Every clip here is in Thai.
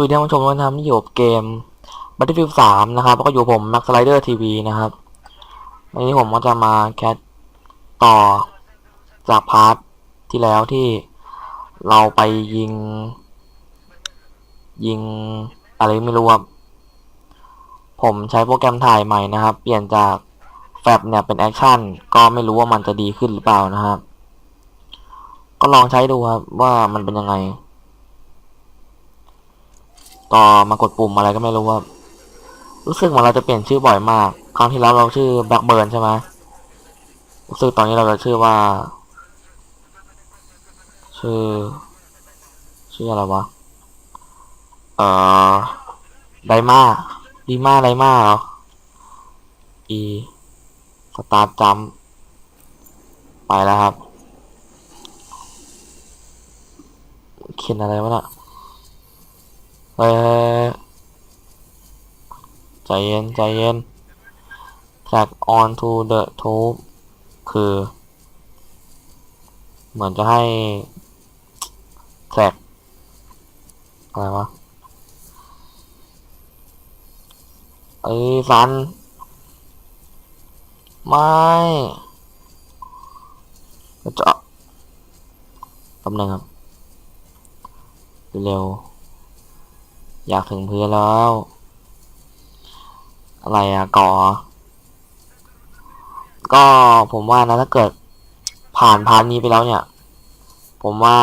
วัสดีท่านผู้ชมทุกท่านที่อยู่กับเกม Battlefield 3 นะครับแล้วก็อยู่กับผม Max Rider TV นะครับวันนี้ผมก็จะมาแคสต่อจากพาร์ทที่แล้วที่เราไปยิง ยิงอะไรไม่รู้ครับผมใช้โปรแกรมถ่ายใหม่นะครับ เปลี่ยนจากแฟบเนี่ยเป็นแอคชั่นก็ไม่รู้ว่ามันจะดีขึ้นหรือเปล่านะครับ ก็ลองใช้ดูครับว่ามันเป็นยังไง ก็มากดปุ่มอะไรก็ไม่รู้ว่า รู้สึกเหมือนเราจะเปลี่ยนชื่อบ่อยมาก ครั้งที่แล้วเราชื่อแบ็กเบิร์นใช่ไหมรู้สึกตอนนี้เราจะชื่อว่า ชื่อ ชื่ออะไรวะ เอ่อไดมาดีมาไดมาเหรออีสตาร์จัมไปแล้วครับ เขียนอะไรวะน่ะ เฮ้ยใจเย็น ใจเย็น tag on to the tube คือ เหมือนจะให้ tag อะไรวะเอ้ยฟัน ไม่จะตำแหน่งครับ เร็ว อยากถึงพื้นแล้ว อะไรอะก่อ ก็ผมว่านะถ้าเกิดผ่านพาร์ทนี้ไปแล้วเนี่ย ผมว่า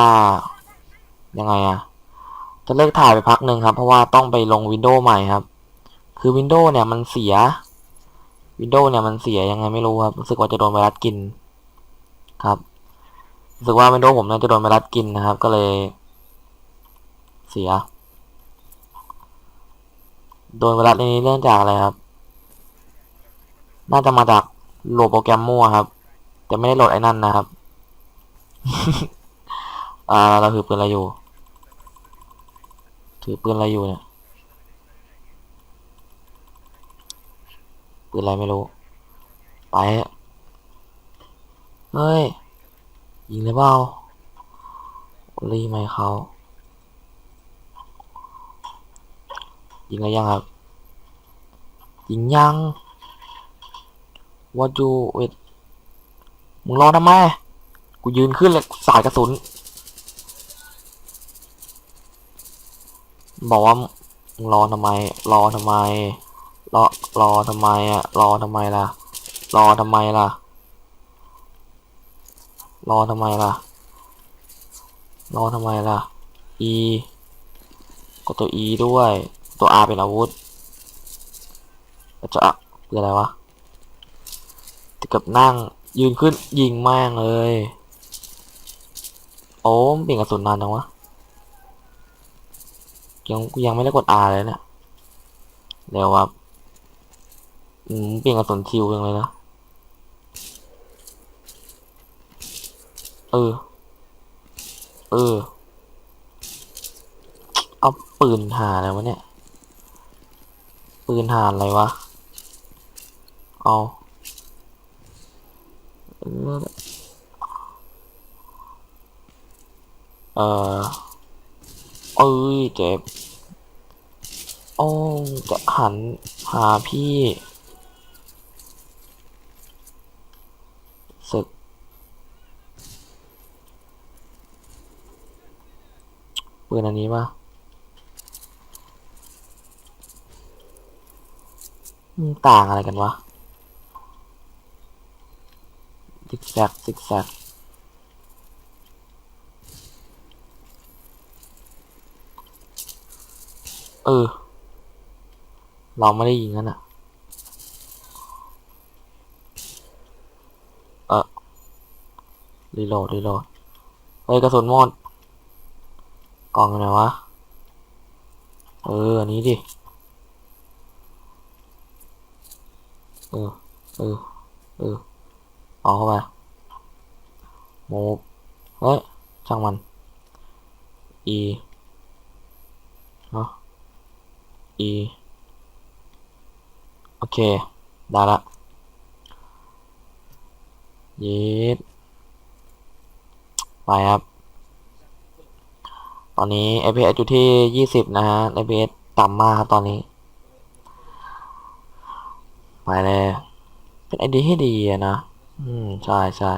ยังไงอะจะเลิกถ่ายไปพักหนึ่งครับ เพราะว่าต้องไปลงวินโดว์ใหม่ครับ คือวินโดว์เนี่ยมันเสียวินโดว์เนี่ยมันเสียยังไงไม่รู้ครับรู้สึกว่าจะโดนไวรัสกินครับรู้สึกว่าวินโดว์ผมเนี่ยจะโดนไวรัสกินนะครับ ก็เลย เสีย โดนไวรัสนี้เนื่องจากอะไรครับ น่าจะมาจากโหลดโปรแกรมมั่วครับ แต่ไม่ได้โหลดไอ้นั่นนะครับ อ่า เราถือปืนอะไรอยู่ ถือปืนอะไรอยู่เนี่ย ปืนอะไรไม่รู้ ไปเถอะเฮ้ย ยิงเลยเปล่ารีไม่เขา ยิงอะไรยังครับ ยิงยัง What you wait มึงรอทำไม กูยืนขึ้นเลยสายกระสุน บอกว่ามึงรอทำไม รอทำไม รอ รอทำไมอะรอทำไมล่ะ รอทำไมล่ะ รอทำไมล่ะ รอทำไมล่ะ E กดตัว E ด้วย ตัว R เป็นอาวุธแล้วจะคืออะไรวะติดกับนั่งยืนขึ้นยิงแม่งเลย โอ้เปลี่ยนกระสุนนานจังวะยังยังไม่ได้กด R เลยเนี่ยเดี๋ยวว่าเปลี่ยนกระสุนคิวยังเลยนะเออ เออ เอาปืนหาอะไรวะเนี่ย ปืนหาอะไรวะ เอาเออเออเอ้ยเจ็บโอ้จะหันหาพี่สึกปืนอันนี้ปะ มันต่างอะไรกันวะซิกแซกซิกแซกเออ เราไม่ได้ยิงนั่นอะเออรีโหลดรีโหลดเฮ้ยกระสุนหมดกล่องไหนวะ เออ อันนี้ดิ เออเออเออเอาเข้าไปโมบเฮ้ยช่างมัน e เนาะ e โอเค ได้ละยีดไปครับ ตอนนี้ FPS อยู่ที่ยี่สิบนะฮะ FPS ต่ำมากครับตอนนี้ ไปเลยเป็นไอเดียที่ดีอะนะ อืม ใช่ใช่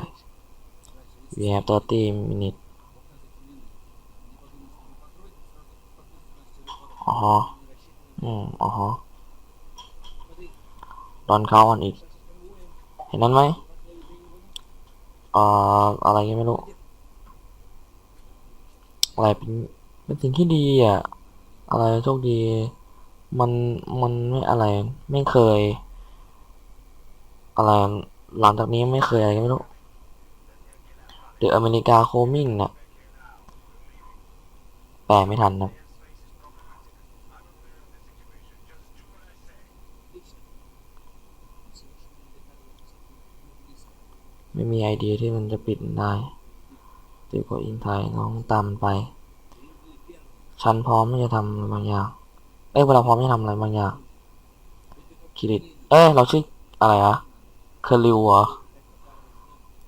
we have 30 minutes อ๋ออืม อ๋อฮะดอนเขาอันอีกเห็นนั้นไหมเอ่ออะไรก็ไม่รู้ อะไรเป็นเป็นสิ่งที่ดีอะ อะไรโชคดี มัน มันไม่อะไร ไม่เคย อะไรหลังจากนี้ไม่เคยอะไรก็ไม่รู้เดออเมริกาโคมิงเนี่ยแปลไม่ทันนะไม่มีไอเดียที่มันจะปิดได้ตีกว่าอินไทยน้องตามไป ฉันพร้อมที่จะทำบางอย่าง เอ้ยเวลาพร้อมที่จะทำอะไรบางอย่างคิริตเอ้ย เราชื่ออะไรอะ คอริวเหรอ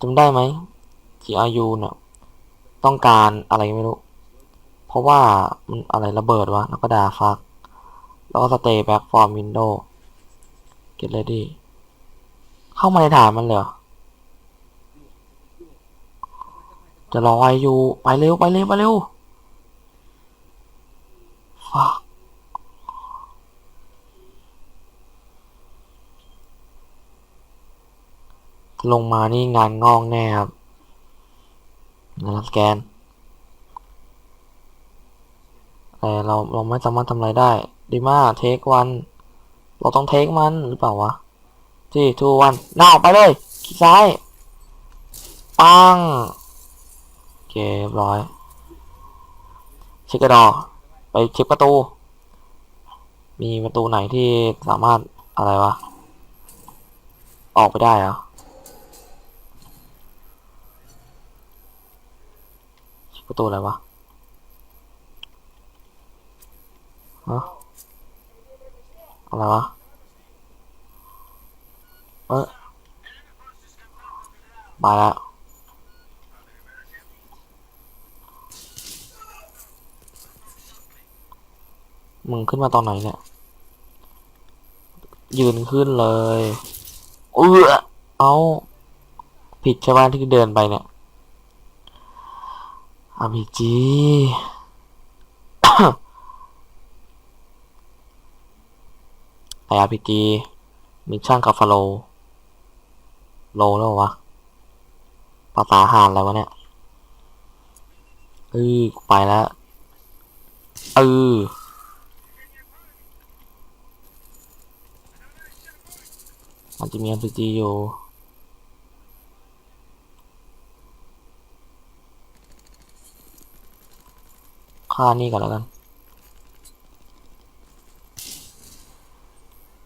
จำได้ไหม GRU เนี่ยต้องการอะไรไม่รู้ เพราะว่ามันอะไรระเบิดวะ แล้วก็ด่าฟัก แล้วก็ stay back from window get ready เข้ามาในฐานมันเลยเหรอจะรอไอยูไปเร็ว ไปเร็ว ไปเร็ว ลงมานี่งานงอกแน่ครับงานสแกน แต่เราเราไม่สามารถทำอะไรได้ ดีมากเทควัน เราต้องเทคมันหรือเปล่าวะที่ทูวันหน้าวไปเลยคลิกซ้าย ปังเคเรียบร้อย เช็คกระดอ ไปเช็คประตู มีประตูไหนที่สามารถอะไรวะ ออกไปได้เหรอ ประตูอะไรวะฮะอะไรวะ เออมาแล้วมึงขึ้นมาตอนไหนเนี่ย ยืนขึ้นเลย เออเอา ผิดใช่ไหมที่เดินไปเนี่ย อาพีจีไออาพีจีมิชชั่นกับฟาโลโลแล้ววะภาษาหารอะไรวะเนี่ยเออไปแล้วเออมันจะมี RPG อยู่ ค่านี่ก่อนแล้วกัน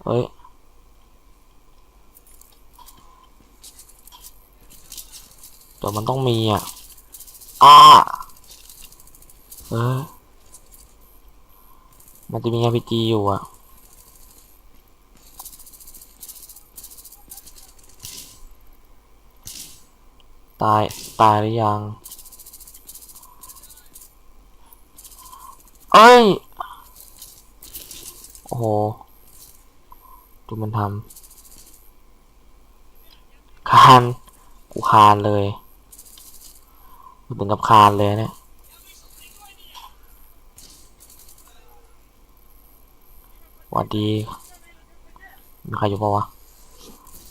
เฮ้ย เดี๋ยวมันต้องมีอะ อ้า เออ มันจะมี RPG อยู่อะตาย ตายหรือยัง ยโอ้โหดูมันทำคานกูคานเลยถึงกับคานเลยเนี่ยหวัดดีมีใครอยู่ปะวะ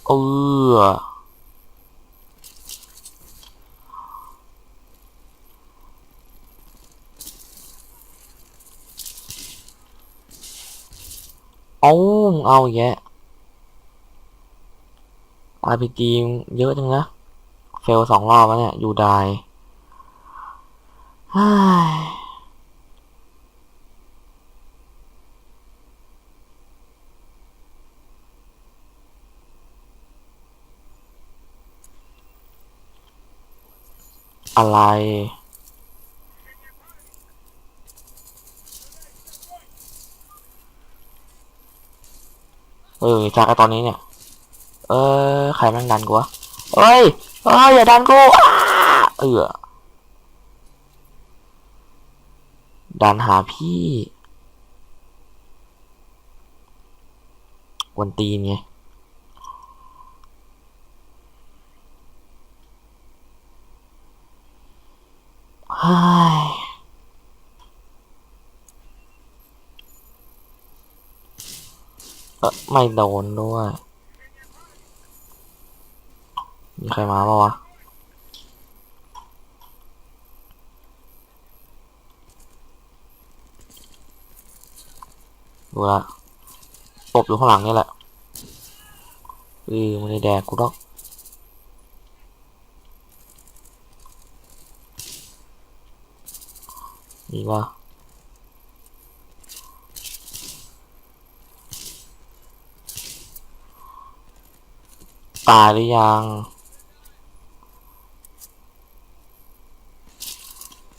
เออ เอามึงเอาอีกแยะ RPG เยอะจังนะเฟลสองรอบแล้วเนี่ยอยู่ได้อะไร เออจากตอนนี้เนี่ย เออใครม่งดันกูวะเฮ้ยเฮ้ยอย่าดันกูเออดันหาพี่วันตีนไง เฮ้ยเออ ไม่โดนด้วย มีใครมาปล่าวะ ดูละตบอยู่ข้างหลังนี่แหละเออมันได้แดกกูต้องมีวะ ตายหรือยัง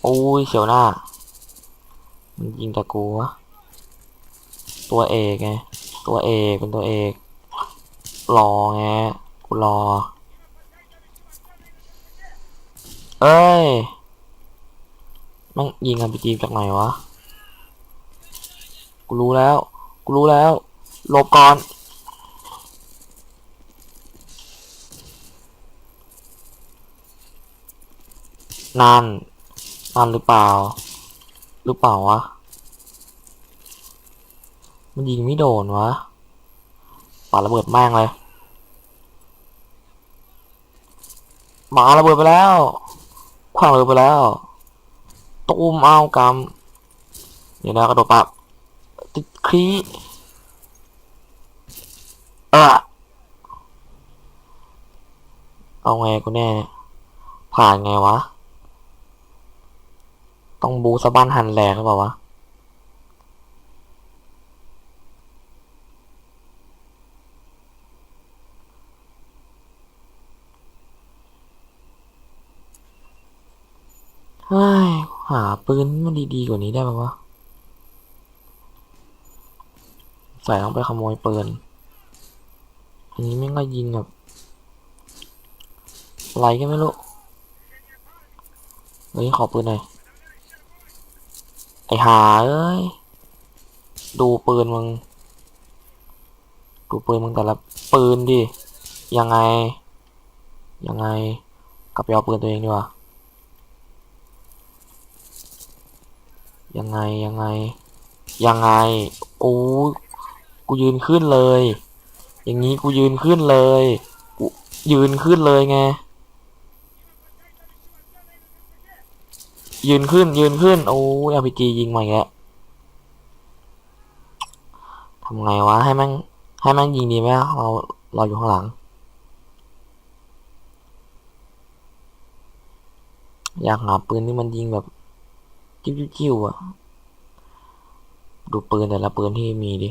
โอ้ยเฉียวหน้า มันยิงแต่กูวะ ตัวเอกไง ตัวเอกเป็นตัวเอก รอไง กูรอ เอ้ยมันยิงกันไปจีบจากไหนวะ กูรู้แล้ว กูรู้แล้ว หลบก่อน นั่น นั่นหรือเปล่า หรือเปล่าวะ มันยิงไม่โดนวะปาระเบิดแม่งเลยหมาระเบิดไปแล้วควางระเบิดไปแล้วตูมเอากำเดี๋ยวนะกระโดดปับติดครีเออเอาไงกูแน่ ผ่านไงวะ ต้องบูสะบันหันแหลกหรือเปล่าวะเฮ้ยหาปืนมันดีๆกว่านี้ได้ไหมวะใส่ต้องไปขโมยปืน อันนี้ไม่งก็ยิงแบบไรก็ไม่รู้เฮ้ยขอปืนหน่อย ไอหาเอ้ย ดูปืนมึง ดูปืนมึงแต่ละปืนดิ ยังไง ยังไง กลับไปเอาปืนตัวเองดีกว่า ยังไง ยังไง ยังไงโอ้กูยืนขึ้นเลย อย่างนี้กูยืนขึ้นเลย กูยืนขึ้นเลยไง ยืนขึ้น ยืนขึ้น โอ้ยอาพีจียิงมาอีกแล้วทำไงวะ ให้แม่งให้แม่งยิงดีไหมเราเราอยู่ข้างหลัง อยากหาปืนที่มันยิงแบบ จิ้วจิ้วๆๆอะดูปืนแต่ละปืนที่มีดิ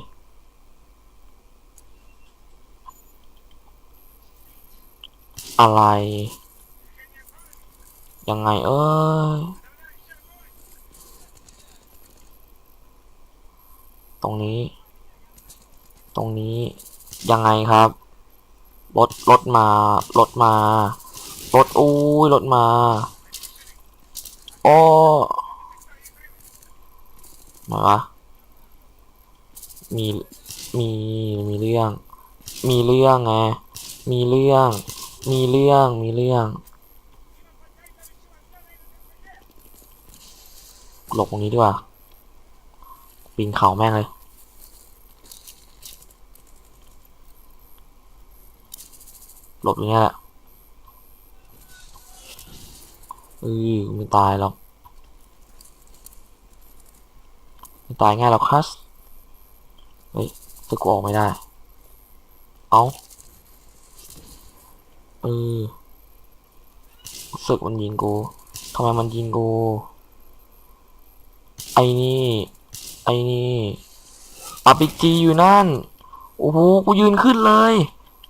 อะไร ยังไงเอ้ย ตรงนี้ ตรงนี้ยังไงครับ รถรถมารถมารถอู้ยรถมาโอ้มาวะมีมีมีเรื่อง มีเรื่องไงมีเรื่อง มีเรื่องมีเรื่องหลบตรงนี้ดีกว่า ปีนเขาแม่งเลย หลบอย่างเงี้ยแหละเออไม่ตายหรอกไม่ตายง่ายหรอกคัสเฮ้ยสึกกูออกไม่ได้ เอาเออสึกมันยิงกูทำไมมันยิงกู ไอ้นี่ ไอ้นี่อาปิจีอยู่นั่น โอ้โห กูยืนขึ้นเลย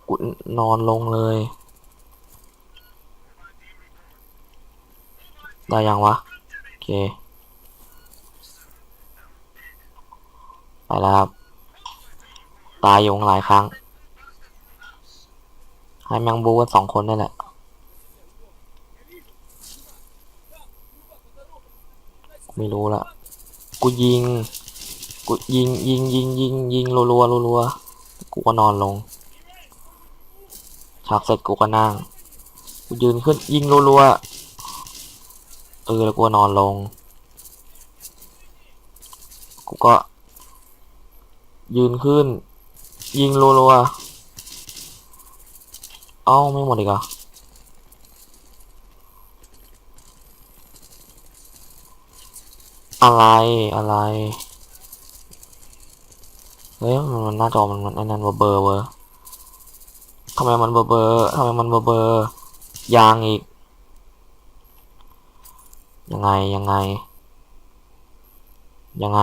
กูนอนลงเลย ได้ยังวะ โอเค ไปแล้วครับ ตายอยู่หลายครั้ง ให้แมงบูกันสองคนนั่แหละไม่รู้ละ กูยิง กูยิงยิงยิงยิงยิงรัวรัวรัวกูก็นอนลงฉากเสร็จกูก็นั่งกูยืนขึ้นยิงรัวรัวเออแล้วกูก็นอนลง กูก็ ยืนขึ้น ยิงรัวรัวเอ้าไม่หมดอีกเหรออะไรอะไร เฮ้ยมันหน้าจอมันมันนั่นเบอร์เบอร์เวอร์ทำไมมันเบอร์เบอร์ทำไมมันเบอร์เบอร์ยางอีก ยังไงยังไง ยังไง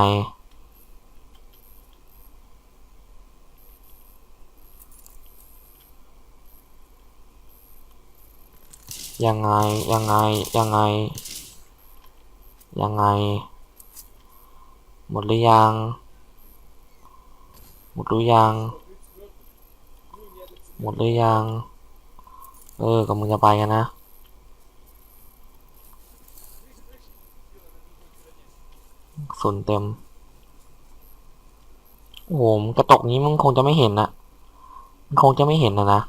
ยังไง ยังไง ยังไง ยังไง หมดหรือยัง หมดหรือยัง หมดหรือยัง เออก็มึงจะไปกันนะ ส่วนเต็ม โอ้โหกระจกนี้มันคงจะไม่เห็นนะมันคงจะไม่เห็นนะนะ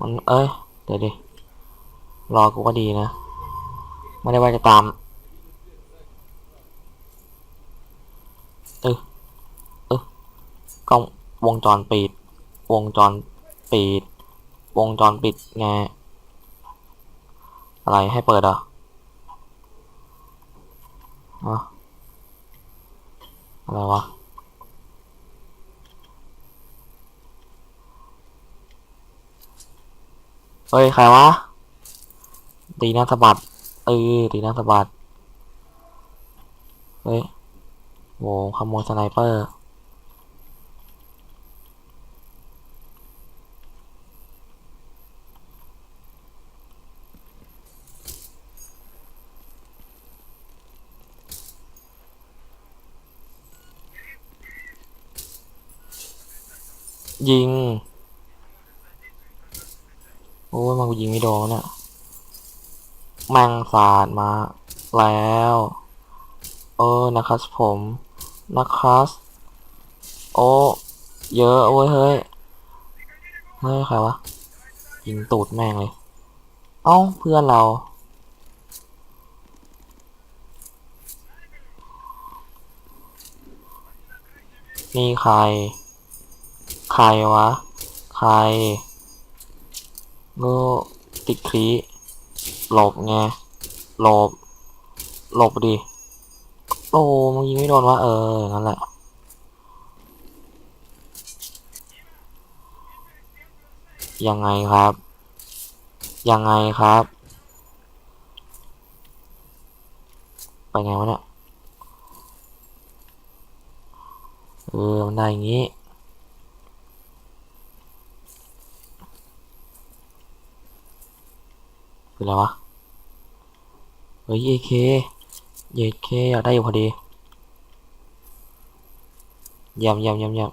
มันเอ้ย เดี๋ยวดิ รอกูก็ดีนะ ไม่ได้ว่าจะตามเออเออกล้องวงจรปิด วงจรปิด วงจรปิดไงอะไรให้เปิดอะอะอะไรวะเฮ้ย ใครวะตีน้าสะบัด เออตีน้าสะบัดเฮ้ยโหขโมยสไนเปอร์ยิง โอ้ยมันกูยิงไม่โดนอะ มงสาดมาแล้ว เออนะครับผมนะครับโอ้เยอะเว้ยเฮ้ยเฮ้ยใครวะยิงตูดแม่งเลย เอ้าเพื่อนเรา นี่ใคร ใครวะ ใครโง่ติดคลี หลบไงหลบหลบดิโอ้มึงยิงไม่โดนวะเออนั่นแหละยังไงครับ ยังไงครับ ไปไงวะเนี่ยเออมันได้อย่างงี้ คืออะไรวะ เฮ้ยเอเคเอเคอยากได้อยู่พอดีเยี่ยมเยี่ยมเยี่ยมเยี่ยม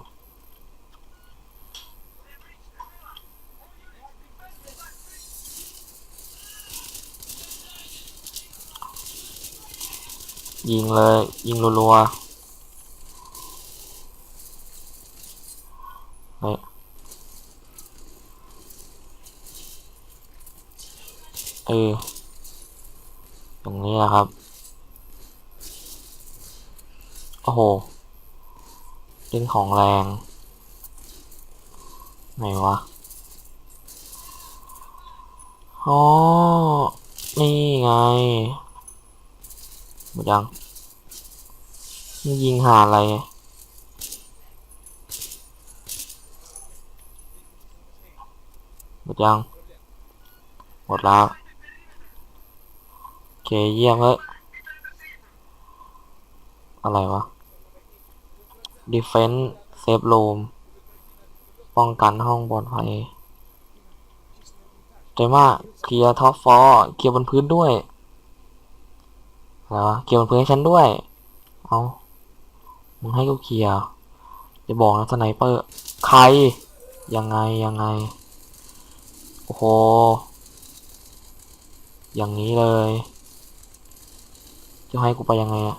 ยิงเลย ยิงรัวๆเฮ้ย เออตรงนี้นะครับ โอ้โหเล่นของแรง ไหนวะ อ๋อ นี่ไงหมดยังนี่ยิงหาอะไรหมดยัง หมดแล้ว เคเยี่ยมเลยอะไรวะ defense safe room ป้องกันห้องปลอดภัยเจมากเคลียร์ท็อปฟอร์เคลียร์บนพื้นด้วยอะไรวเคลียร์บนพื้นให้ฉันด้วย เอามึงให้กูเคลียร์จะบอกนะสไนเปอร์ ใคร ยังไง ยังไง โอ้โห อย่างนี้เลย จะให้กูไปยังไงอะ